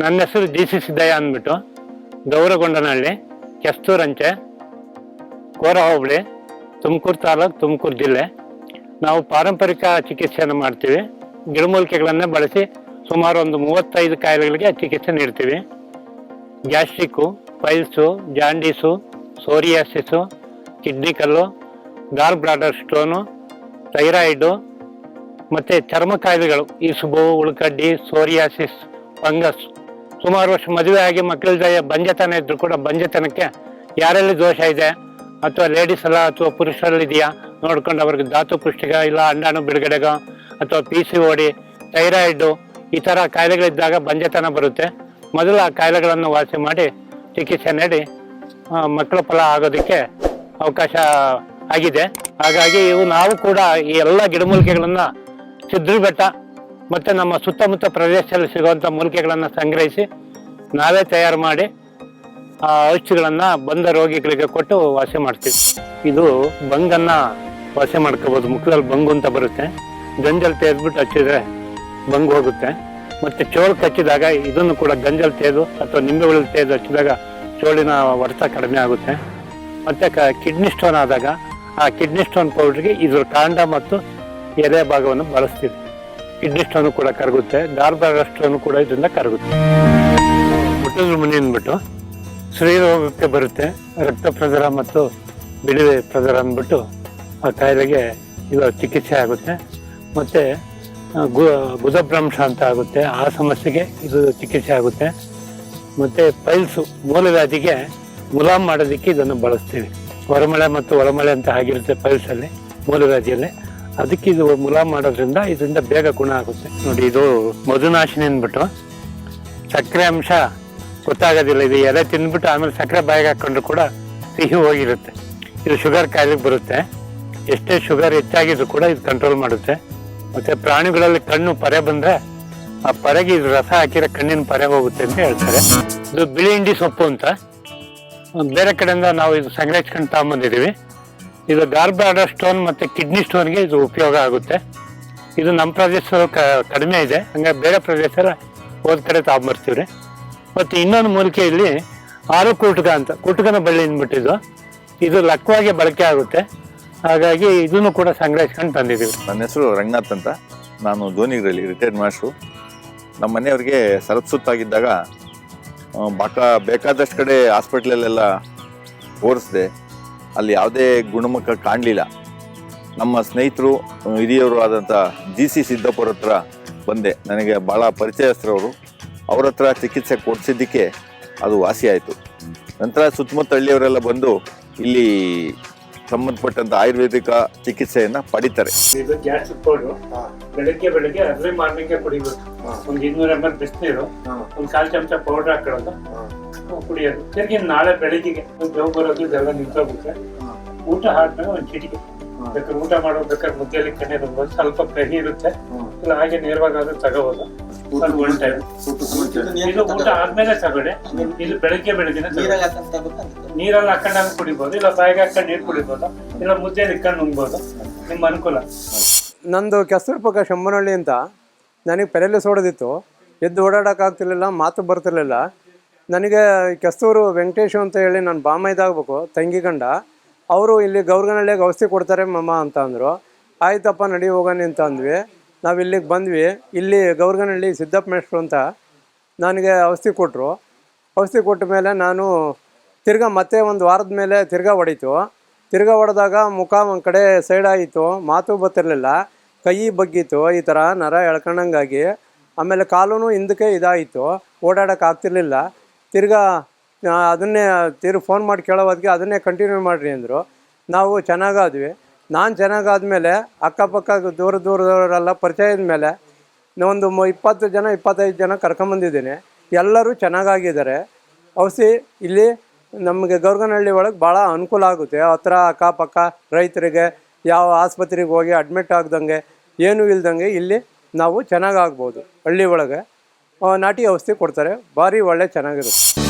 ನನ್ನ ಹೆಸರು G C Siddaiah ಅಂದ್ಬಿಟ್ಟು, ಗೌರಗೊಂಡನಹಳ್ಳಿ, ಕೆಸ್ತೂರಂಚೆ ಕೋರ ಹೋಬಳಿ ತುಮಕೂರು ತಾಲೂಕು, ತುಮಕೂರು ಜಿಲ್ಲೆ. ನಾವು ಪಾರಂಪರಿಕ ಚಿಕಿತ್ಸೆಯನ್ನು ಮಾಡ್ತೀವಿ. ಗಿಡಮೂಲಿಕೆಗಳನ್ನು ಬಳಸಿ ಸುಮಾರು ಒಂದು ಮೂವತ್ತೈದು ಕಾಯಿಲೆಗಳಿಗೆ ಚಿಕಿತ್ಸೆ ನೀಡ್ತೀವಿ. Gastric, piles, jaundice, psoriasis, kidney ಕಲ್ಲು, ಗಾಲ್ ಬ್ಲಾಡರ್ ಸ್ಟೋನು, ಥೈರಾಯ್ಡು ಮತ್ತು ಚರ್ಮ ಕಾಯಿಲೆಗಳು ಈ ಸುಬು ಉಳ್ಕಡ್ಡಿ, ಸೋರಿಯಾಸಿಸ್, ಫಂಗಸ್ ಸುಮಾರು ವರ್ಷ ಮದುವೆ ಆಗಿ ಮಕ್ಕಳಿಲ್ದ ಬಂಜತನ ಇದ್ರು ಕೂಡ ಬಂಜತನಕ್ಕೆ ಯಾರಲ್ಲಿ ದೋಷ ಇದೆ? ಅಥವಾ ಲೇಡೀಸ್ ಅಲ್ಲ ಅಥವಾ ಪುರುಷರಲ್ಲಿ ಇದೆಯಾ? ನೋಡ್ಕೊಂಡು ಅವ್ರಿಗೆ ಧಾತು ಪುಷ್ಟಿಗ ಇಲ್ಲ ಅಂಡಾಣು ಬಿಡುಗಡೆಗ ಅಥವಾ ಪಿ ಸಿ ಓಡಿ ಥೈರಾಯ್ಡು ಈ ಥರ ಕಾಯಿಲೆಗಳಿದ್ದಾಗ ಬಂಜತನ ಬರುತ್ತೆ. ಮೊದಲು ಆ ಕಾಯಿಲೆಗಳನ್ನು ವಾಸಿ ಮಾಡಿ ಚಿಕಿತ್ಸೆ ನೀಡಿ ಮಕ್ಕಳ ಫಲ ಆಗೋದಕ್ಕೆ ಅವಕಾಶ ಆಗಿದೆ. ಹಾಗಾಗಿ ಇವು ನಾವು ಕೂಡ ಈ ಎಲ್ಲ ಗಿಡಮೂಲಿಕೆಗಳನ್ನು ಸಿದ್ರಿ ಬೆಟ್ಟ ಮತ್ತೆ ನಮ್ಮ ಸುತ್ತಮುತ್ತ ಪ್ರದೇಶದಲ್ಲಿ ಸಿಗುವಂಥ ಮೂಲಿಕೆಗಳನ್ನು ಸಂಗ್ರಹಿಸಿ ನಾವೇ ತಯಾರು ಮಾಡಿ ಆ ಔಷಧಿಗಳನ್ನು ಬಂದ ರೋಗಿಗಳಿಗೆ ಕೊಟ್ಟು ವಾಸಿ ಮಾಡ್ತೀವಿ. ಇದು ಬಂಗನ್ನು ವಾಸಿ ಮಾಡ್ಕೋಬೋದು. ಮುಖದಲ್ಲಿ ಬಂಗು ಅಂತ ಬರುತ್ತೆ. ಗಂಜಲ್ ತೆಗೆದ್ಬಿಟ್ಟು ಹಚ್ಚಿದ್ರೆ ಬಂಗು ಹೋಗುತ್ತೆ. ಮತ್ತು ಚೋಳು ಕಚ್ಚಿದಾಗ ಇದನ್ನು ಕೂಡ ಗಂಜಲ್ ತೆಗೆದು ಅಥವಾ ನಿಂಬೆ ಹುಳಿ ತೆಗೆದು ಹಚ್ಚಿದಾಗ ಚೋಳಿನ ಒಡೆತ ಕಡಿಮೆ ಆಗುತ್ತೆ. ಮತ್ತು ಕ ಕಿಡ್ನಿ ಸ್ಟೋನ್ ಆದಾಗ ಆ ಕಿಡ್ನಿ ಸ್ಟೋನ್ ಪೌಡ್ರಿಗೆ ಇದ್ರ ಕಾಂಡ ಮತ್ತು ಎದೆ ಭಾಗವನ್ನು ಬಳಸ್ತೀವಿ. ಕಿಡ್ನಿ ಕೂಡ ಕರಗುತ್ತೆ. ಗಾರ್ಬಾರ ಸ್ಟೋನ್ ಕೂಡ ಇದರಿಂದ ಕರಗುತ್ತೆ. ಮುಟ್ಟದ ಮುನಿ ಅಂದ್ಬಿಟ್ಟು ಶ್ರೀರೋಗಕ್ಕೆ ಬರುತ್ತೆ. ರಕ್ತ ಪ್ರದರ ಮತ್ತು ಬಿಡುವೆ ಪ್ರದರ ಅಂದ್ಬಿಟ್ಟು ಆ ಕಾಯಿಲೆಗೆ ಇದು ಚಿಕಿತ್ಸೆ ಆಗುತ್ತೆ. ಮತ್ತು ಗು ಬುಧಭ್ರಂಶ ಅಂತ ಆಗುತ್ತೆ. ಆ ಸಮಸ್ಯೆಗೆ ಇದು ಚಿಕಿತ್ಸೆ ಆಗುತ್ತೆ. ಮತ್ತು ಪೈಲ್ಸು, ಮೂಲವ್ಯಾಧಿಗೆ ಮುಲಾಮ್ ಮಾಡೋದಕ್ಕೆ ಇದನ್ನು ಬಳಸ್ತೀವಿ. ಹೊರಮಳೆ ಮತ್ತು ಒಳಮಳೆ ಅಂತ ಆಗಿರುತ್ತೆ ಪೈಲ್ಸಲ್ಲಿ, ಮೂಲವ್ಯಾಧಿಯಲ್ಲಿ. ಅದಕ್ಕೆ ಇದು ಮುಲಾಮ್ ಮಾಡೋದ್ರಿಂದ ಇದರಿಂದ ಬೇಗ ಗುಣ ಆಗುತ್ತೆ. ನೋಡಿ, ಇದು ಮಧುನಾಶಿನಿ ಅಂದ್ಬಿಟ್ಟು ಸಕ್ಕರೆ ಅಂಶ ಗೊತ್ತಾಗೋದಿಲ್ಲ. ಇದು ಎಲೆ ತಿಂದ್ಬಿಟ್ಟು ಆಮೇಲೆ ಸಕ್ಕರೆ ಬಾಯಿಗೆ ಹಾಕೊಂಡ್ರು ಕೂಡ ಸಿಹಿ ಹೋಗಿರುತ್ತೆ. ಇದು ಶುಗರ್ ಕಾಯಿಲೆಗೆ ಬರುತ್ತೆ. ಎಷ್ಟೇ ಶುಗರ್ ಹೆಚ್ಚಾಗಿದ್ರು ಕೂಡ ಇದು ಕಂಟ್ರೋಲ್ ಮಾಡುತ್ತೆ. ಮತ್ತೆ ಪ್ರಾಣಿಗಳಲ್ಲಿ ಕಣ್ಣು ಪರೆ ಬಂದ್ರೆ ಆ ಪರೆಗೆ ಇದು ರಸ ಹಾಕಿರೋ ಕಣ್ಣಿನ ಪರೆ ಹೋಗುತ್ತೆ ಅಂತ ಹೇಳ್ತಾರೆ. ಇದು ಬಿಳಿ ಹಿಂಡಿ ಸೊಪ್ಪು ಅಂತ. ಬೇರೆ ಕಡೆಯಿಂದ ನಾವು ಇದು ಸಂಗ್ರಹಿಸ್ಕೊಂಡು ತಗೊಂಬಂದಿದ್ದೀವಿ. ಇದು ಗಾರ್ಬಾಡ ಸ್ಟೋನ್ ಮತ್ತೆ ಕಿಡ್ನಿ ಸ್ಟೋನ್ಗೆ ಇದು ಉಪಯೋಗ ಆಗುತ್ತೆ. ಇದು ನಮ್ಮ ಪ್ರದೇಶದಲ್ಲಿ ಕಡಿಮೆ ಇದೆ. ಹಂಗಾಗಿ ಬೇರೆ ಪ್ರದೇಶ ಹೋದ ಕಡೆ ತಗೊಂಬರ್ತೀವ್ರಿ ಮತ್ತು ಇನ್ನೊಂದು ಮೂಲಿಕೆ ಇಲ್ಲಿ ಆರು ಕುಟುಕ ಅಂತ. ಕುಟುಕನ ಬಳ್ಳಿ ಅಂದ್ಬಿಟ್ಟಿದ್ದು. ಇದು ಲಕ್ವಾಗಿ ಬಳಕೆ ಆಗುತ್ತೆ. ಹಾಗಾಗಿ ಇದನ್ನು ಕೂಡ ಸಂಗ್ರಹಿಸ್ಕೊಂಡು ತಂದಿದ್ದೀವಿ. ನನ್ನ ಹೆಸರು ರಂಗನಾಥ್ ಅಂತ. ನಾನು ಧೋನಿಗರಲ್ಲಿ ರಿಟೈರ್ಡ್ ಮಾಸ್ಟ್ರು ನಮ್ಮ ಮನೆಯವ್ರಿಗೆ ಸರತ್ ಸುತ್ತಾಗಿದ್ದಾಗ ಆ, ಬಾಕ ಬೇಕಾದಷ್ಟು ಕಡೆ ಹಾಸ್ಪಿಟ್ಲಲ್ಲೆಲ್ಲ ತೋರಿಸ್ದೆ ಅಲ್ಲಿ ಯಾವುದೇ ಗುಣಮುಖ ಕಾಣಲಿಲ್ಲ. ನಮ್ಮ ಸ್ನೇಹಿತರು ಹಿರಿಯವರು ಆದಂಥ ಜಿ ಸಿ ಸಿದ್ದಪ್ಪರ ಹತ್ರ ಬಂದೆ. ನನಗೆ ಭಾಳ ಪರಿಚಯಸ್ಥರವರು. ಅವ್ರ ಹತ್ರ ಚಿಕಿತ್ಸೆ ಕೊಡಿಸಿದ್ದಕ್ಕೆ ಅದು ವಾಸಿಯಾಯಿತು ನಂತರ ಸುತ್ತಮುತ್ತ ಹಳ್ಳಿಯವರೆಲ್ಲ ಬಂದು ಇಲ್ಲಿ ಸಂಬಂಧಪಟ್ಟಂತ ಆಯುರ್ವೇದಿಕ ಚಿಕಿತ್ಸೆಯನ್ನ ಪಡಿತಾರೆ. ಇದು ಗ್ಯಾಸ್ ಪೌಡರ್ ಬೆಳಗ್ಗೆ ಬೆಳಗ್ಗೆ ಅರ್ಲಿ ಮಾರ್ನಿಂಗ್ ಕುಡಿಬೇಕು. ಒಂದು ಇನ್ನೂರ ಎಂ ಎಲ್ ಬಿಸಿನೀರು ಒಂದು ಕಾಲು ಚಮಚ ಪೌಡರ್ ಹಾಕೊಳ್ಳೋದು. ಕುಡಿಯೋದು. ತಿರ್ಗಿ ನಾಳೆ ಬೆಳಗ್ಗೆಗೆ ಜೋಗ ಬರೋದು ಇದೆಲ್ಲ ನಿಂತೋಗುತ್ತೆ. ಊಟ ಆದ್ಮೇಲೆ ಒಂದು ಚಿಟಿಕೆ ಬೇಕಾದ್ರೆ ಊಟ ಮಾಡೋದ್ ಬೇಕಾದ್ರೆ ಮುದ್ದೆಯಲ್ಲಿ ಕಣ್ಣೆ ತುಂಬೋದು ಸ್ವಲ್ಪ ಕಹಿ ಇರುತ್ತೆ. ಇಲ್ಲ ಹಾಗೆ ನೇರವಾಗಾದ್ರೂ ತಗೋಬೋದು. ಅದು ಒನ್ ಟೈಮ್ ಇದು ಊಟ ಆದ್ಮೇಲೆ ತಗೊಳ್ಳಿ. ಇದು ಬೆಳಗ್ಗೆ ಬೆಳಗ್ಗೆ. ನೀರಲ್ಲಿ ಹಾಕೊಂಡಾಗ ಕುಡಿಬೋದು. ಇಲ್ಲ ಬಾಯಿಗೆ ಹಾಕೊಂಡು ನೀರು ಕುಡಿಬೋದು. ಇಲ್ಲ ಮುದ್ದೆಯಲ್ಲಿ ಇಕ್ಕಂಡು ನುಂಗ್ಬೋದು ನಿಮ್ಮ ಅನುಕೂಲ. ನಂದು ಕೆಸರು ಪಕ್ಕ ಶಂಭನಹಳ್ಳಿ ಅಂತ ನನಗೆ ಪೆರಲಿಸ್ ಸೋಡೋದಿತ್ತು. ಎದ್ದು ಓಡಾಡೋಕ್ಕಾಗ್ತಿರ್ಲಿಲ್ಲ ಮಾತು ಬರ್ತಿರ್ಲಿಲ್ಲ. ನನಗೆ ಕೆಸ್ತೂರು ವೆಂಕಟೇಶು ಅಂತ ಹೇಳಿ ನಾನು ಬಾಮೈದಾಗಬೇಕು, ತಂಗಿ ಗಂಡ. ಅವರು ಇಲ್ಲಿ ಗೌರ್ಗನಹಳ್ಳಿಗೆ ಔಷಧಿ ಕೊಡ್ತಾರೆ ಮಮ್ಮ ಅಂತ ಅಂದರು. ಆಯ್ತಪ್ಪ, ನಡಿ ಹೋಗೋಣ ಅಂತ ಅಂದ್ವಿ. ನಾವು ಇಲ್ಲಿಗೆ ಬಂದ್ವಿ. ಇಲ್ಲಿ ಗೌರ್ಗನಹಳ್ಳಿ ಸಿದ್ದಪ್ಪ ಮೇಷ್ಟ್ರು ಅಂತ ನನಗೆ ಔಷಧಿ ಕೊಟ್ಟರು ಔಷಧಿ ಕೊಟ್ಟ ಮೇಲೆ ನಾನು ತಿರ್ಗಾ ಮತ್ತೆ ಒಂದು ವಾರದ ಮೇಲೆ ತಿರ್ಗಾ ಹೊಡಿತು. ತಿರ್ಗಾ ಹೊಡೆದಾಗ ಮುಖ ಒಂದು ಕಡೆ ಸೈಡ್ ಆಯಿತು ಮಾತು ಬತ್ತಿರಲಿಲ್ಲ ಕೈ ಬಗ್ಗಿತ್ತು. ಈ ಥರ ನರ ಎಳ್ಕೊಂಡಂಗಾಗಿ. ಆಮೇಲೆ ಕಾಲೂ ಹಿಂದಕ್ಕೆ ಇದಾಯಿತು. ಓಡಾಡೋಕೆ ಆಗ್ತಿರ್ಲಿಲ್ಲ. ತಿರ್ಗಾ ಅದನ್ನೇ ತಿರ್ಗಿ ಫೋನ್ ಮಾಡಿ ಕೇಳೋದಕ್ಕೆ ಅದನ್ನೇ ಕಂಟಿನ್ಯೂ ಮಾಡಿರಿ ಅಂದರು. ನಾವು ಚೆನ್ನಾಗಾದ್ವಿ. ನಾನು ಚೆನ್ನಾಗಾದ್ಮೇಲೆ ಅಕ್ಕಪಕ್ಕ ದೂರ ದೂರದವರೆಲ್ಲ ಪರಿಚಯದ ಮೇಲೆ ಒಂದು ಇಪ್ಪತ್ತು ಜನ, ಇಪ್ಪತ್ತೈದು ಜನ ಕರ್ಕೊಂಬಂದಿದ್ದೀನಿ. ಎಲ್ಲರೂ ಚೆನ್ನಾಗಾಗಿದ್ದಾರೆ. ಔಷಧಿ ಇಲ್ಲಿ ನಮಗೆ ಗೌರ್ಗನಹಳ್ಳಿ ಒಳಗೆ ಭಾಳ ಅನುಕೂಲ ಆಗುತ್ತೆ. ಹತ್ರ ಅಕ್ಕಪಕ್ಕ ರೈತರಿಗೆ, ಯಾವ ಆಸ್ಪತ್ರೆಗೆ ಹೋಗಿ ಅಡ್ಮಿಟ್ ಆಗ್ದಂಗೆ, ಏನೂ ಇಲ್ದಂಗೆ ಇಲ್ಲಿ ನಾವು ಚೆನ್ನಾಗಾಗ್ಬೋದು. ಹಳ್ಳಿ ಒಳಗೆ. ನಾಟಿ ಔಷಧಿ ಕೊಡ್ತಾರೆ. ಭಾರಿ ಒಳ್ಳೆ ಚೆನ್ನಾಗಿರುತ್ತೆ.